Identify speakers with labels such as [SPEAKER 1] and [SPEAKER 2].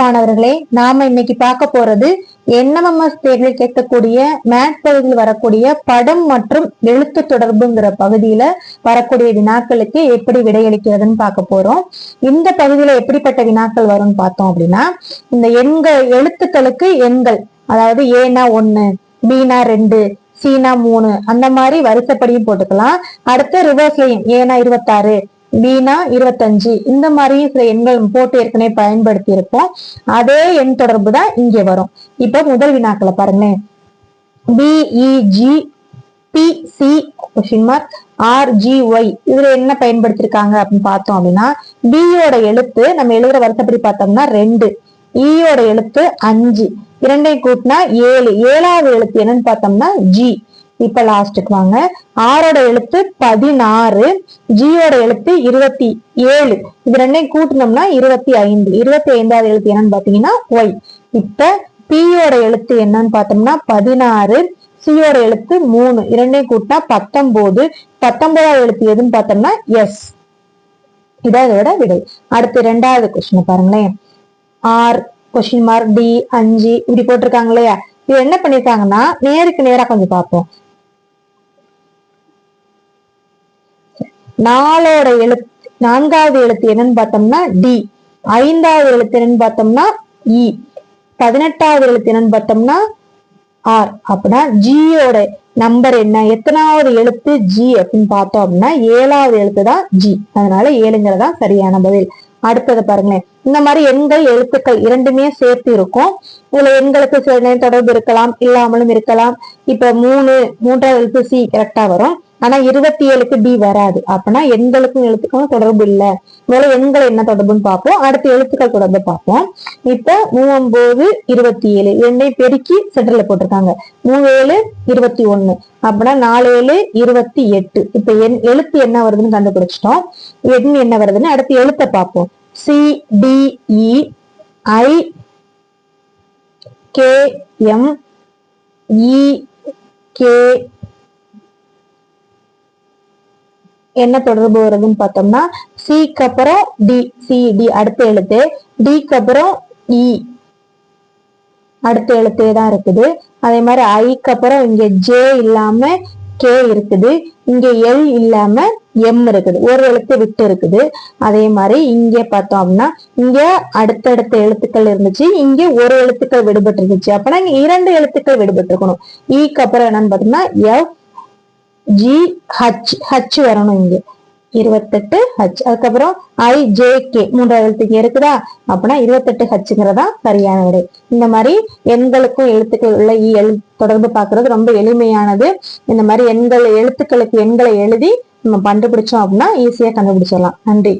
[SPEAKER 1] மாணவர்களே நாம இன்னைக்கு பார்க்க போறது என்எம்எஸ் தேர்வில் கேட்கக்கூடிய மேத் பகுதியில் வரக்கூடிய படம் மற்றும் எழுத்து தொடர்புங்கிற பகுதியில வரக்கூடிய வினாக்களுக்கு எப்படி விடையளிக்கிறதுன்னு பார்க்க போறோம். இந்த பகுதியில எப்படிப்பட்ட வினாக்கள் வரும்னு பார்த்தோம் அப்படின்னா இந்த எண்கள் எழுத்துக்களுக்கு எண்கள் அதாவது ஏனா ஒண்ணு பீனா ரெண்டு சீனா மூணு அந்த மாதிரி வரிசைப்படியும் போட்டுக்கலாம். அடுத்து ரிவர்ஸ்லையும் ஏனா இருபத்தாறு பீனா இருபத்தஞ்சு. இந்த மாதிரி சில எண்கள் போட்டு ஏற்கனவே பயன்படுத்தி இருப்போம் அதே எண் தொடர்பு தான் இங்கே வரும். இப்போ முதல் வினாக்களை பாருங்களேன். BEG BC question mark RGY இதுல என்ன பயன்படுத்திருக்காங்க அப்படின்னு பார்த்தோம் அப்படின்னா பியோட எழுத்து நம்ம எழுதுற வருஷப்படி பார்த்தோம்னா ரெண்டு. E ஈயோட எழுத்து அஞ்சு. இரண்டையும் கூட்டினா ஏழு. ஏழாவது எழுத்து என்னன்னு பார்த்தோம்னா ஜி இப்ப லாஸ்ட்டுக்கு வாங்க. ஆரோட எழுத்து பதினாறு ஜியோட எழுத்து இருபத்தி ஏழு. இது ரெண்டையும் கூட்டினோம்னா இருபத்தி ஐந்து. இருபத்தி ஐந்தாவது எழுத்து என்னன்னு பாத்தீங்கன்னா ஒய் இப்ப பியோட எழுத்து என்னன்னு பார்த்தோம்னா பதினாறு சியோட எழுத்து மூணு. இரண்டையும் கூட்டினா பத்தொன்பது பத்தொன்பதாவது எழுத்து எதுன்னு பார்த்தோம்னா எஸ் இதான் இதோட விடை. அடுத்து ரெண்டாவது கொஸ்டின் பாருங்களேன். ஆர் கொஸ்டின் மார்க் டி அஞ்சு இப்படி போட்டிருக்காங்க இல்லையா? இது என்ன பண்ணிருக்காங்கன்னா நேருக்கு நேரா கொஞ்சம் பார்ப்போம். நாலோட எழுத்து நான்காவது எழுத்து என்னன்னு பார்த்தோம்னா டி. ஐந்தாவது எழுத்து என்னன்னு பார்த்தோம்னா இ. பதினெட்டாவது எழுத்து என்னன்னு பார்த்தோம்னா ஆர். அப்படின்னா ஜியோட நம்பர் என்ன? எத்தனாவது எழுத்து ஜி அப்படின்னு பார்த்தோம் அப்படின்னா ஏழாவது எழுத்து தான் ஜி. அதனால ஏழுங்கிறதா சரியான பதில். அடுத்தது பாருங்களேன். இந்த மாதிரி எண்கள் எழுத்துக்கள் இரண்டுமே சேர்த்து இருக்கும். இதுல எண்களுக்கு சில நேரம் தொடர்பு இருக்கலாம் இல்லாமலும் இருக்கலாம். இப்ப மூணு மூன்றாவது எழுத்து சி கரெக்டா வரும். ஆனா இருபத்தி ஏழுக்கு டி வராது. அப்பனா எண்களுக்கும் எழுத்துக்களும் தொடர்பு இல்ல. முதல்ல எண்கள் என்ன தொடர்புன்னு பார்ப்போம். அடுத்து எழுத்துக்கள் தொடர்பு பார்ப்போம். இப்ப மூவம்போது இருபத்தி ஏழு ரெண்டையும் பெருக்கி சென்டர்ல போட்டிருக்காங்க. மூணு ஏழு இருபத்தி ஒண்ணு அப்படின்னா நாலு ஏழு இருபத்தி எட்டு இப்ப எண் எழுத்து என்ன வருதுன்னு கண்டுபிடிச்சிட்டோம். எண் என்ன வருதுன்னு அடுத்து எழுத்தை பார்ப்போம். C D I K M E K என்ன தொடர்பு வருதுன்னு பார்த்தோம்னா சிக்கு அப்புறம் டி சி டி அடுத்த எழுத்து. டிக்கு அப்புறம் இ அடுத்த எழுத்தே தான் இருக்குது. அதே மாதிரி ஐக்கு அப்புறம் இங்க ஜே இல்லாம கே இருக்குது. இங்க எல் இல்லாம எம் இருக்குது. ஒரு எழுத்து விட்டு இருக்குது. அதே மாதிரி இங்க பார்த்தோம் அப்படின்னா இங்க அடுத்தடுத்த எழுத்துக்கள் இருந்துச்சு. இங்க ஒரு எழுத்துக்கள் விடுபட்டு இருந்துச்சு அப்படின்னா இங்க இரண்டு எழுத்துக்கள் விடுபட்டு இருக்கணும் ஈக்கு e அப்புறம் என்னன்னு பார்த்தோம்னா எஃப் ஜி ஹச் ஹச் வரணும் இங்க. இருபத்தெட்டு ஹச் அதுக்கப்புறம் ஐ ஜே கே மூன்றாவது எழுத்துக்கு இருக்குதா? அப்படின்னா இருபத்தெட்டு ஹச்சுங்கிறதா சரியான விடை இந்த மாதிரி எண்களுக்கும் எழுத்துக்கள் உள்ள இ எழு தொடர்பு பார்க்கறது ரொம்ப எளிமையானது. இந்த மாதிரி எண்கள் எழுத்துக்களுக்கு எண்களை எழுதி நம்ம கண்டுபிடிச்சோம் அப்படின்னா ஈஸியா கண்டுபிடிச்சிடலாம். நன்றி.